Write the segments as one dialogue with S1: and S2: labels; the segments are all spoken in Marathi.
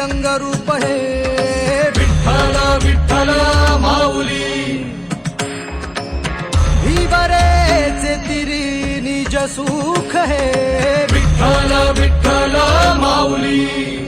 S1: रंगरूप हे।
S2: विठ्ठला विठ्ठला माऊली।
S1: हिवरेचे तिरी निज सुख हे।
S2: विठ्ठला विठ्ठला माऊली।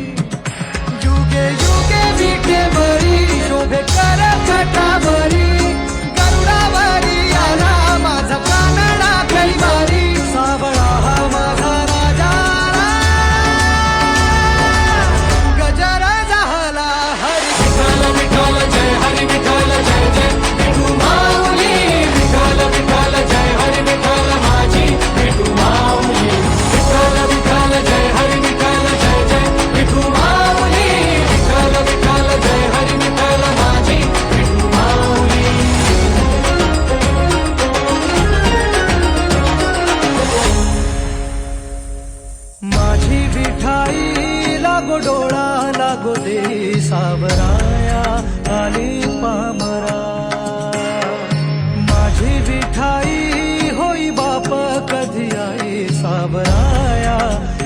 S1: कधी आई सावराया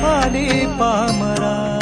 S1: आली पामरा.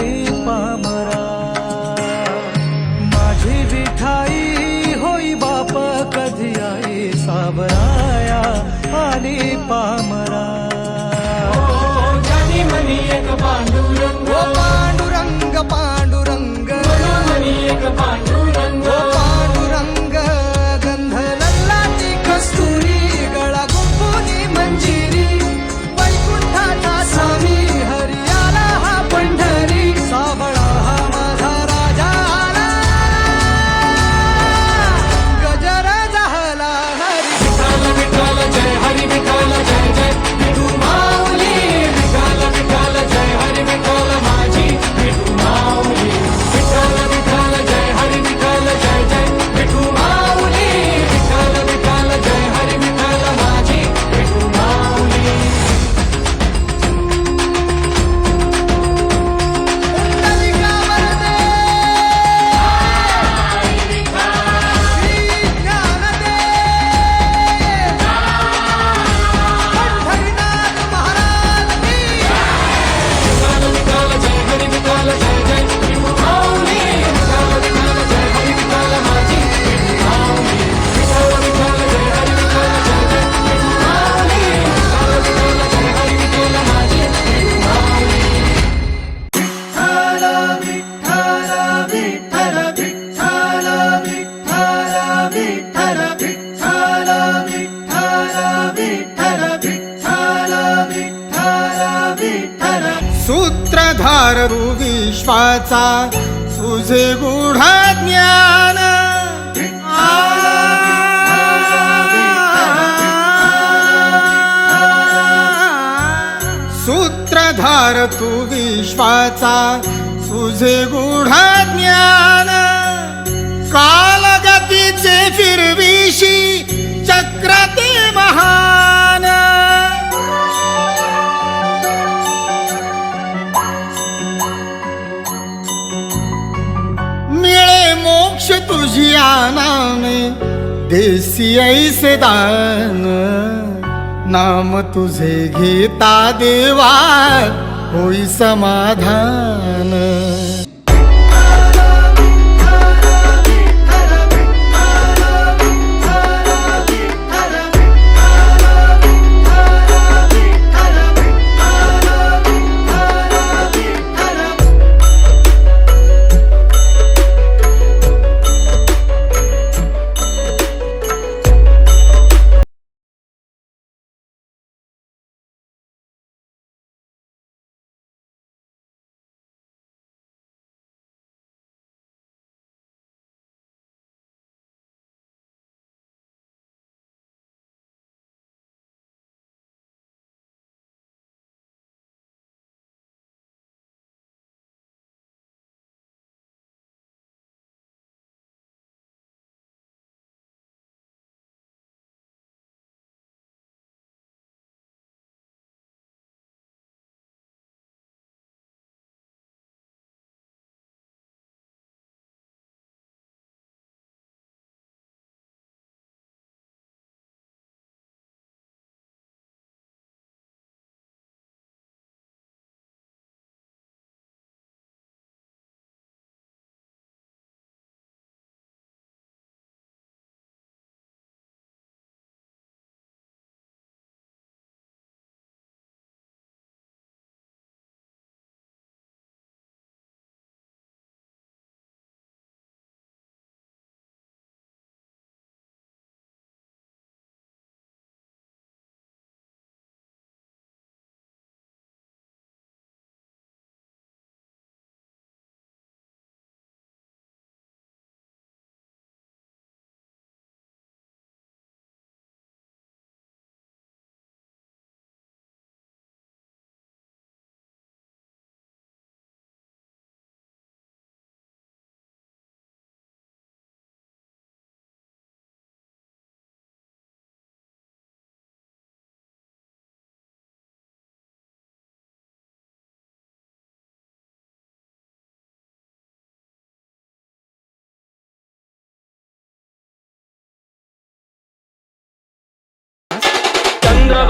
S3: You. करू विश्वाचा तुझे गुढा ज्ञान. सूत्रधार तू विश्वाचा तुझे गुढा ज्ञान. कालगतीचे फिरविशी दानाने देसी ऐसे दान। नाम तुझे घेता देवा होई समाधान।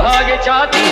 S4: भाग जाती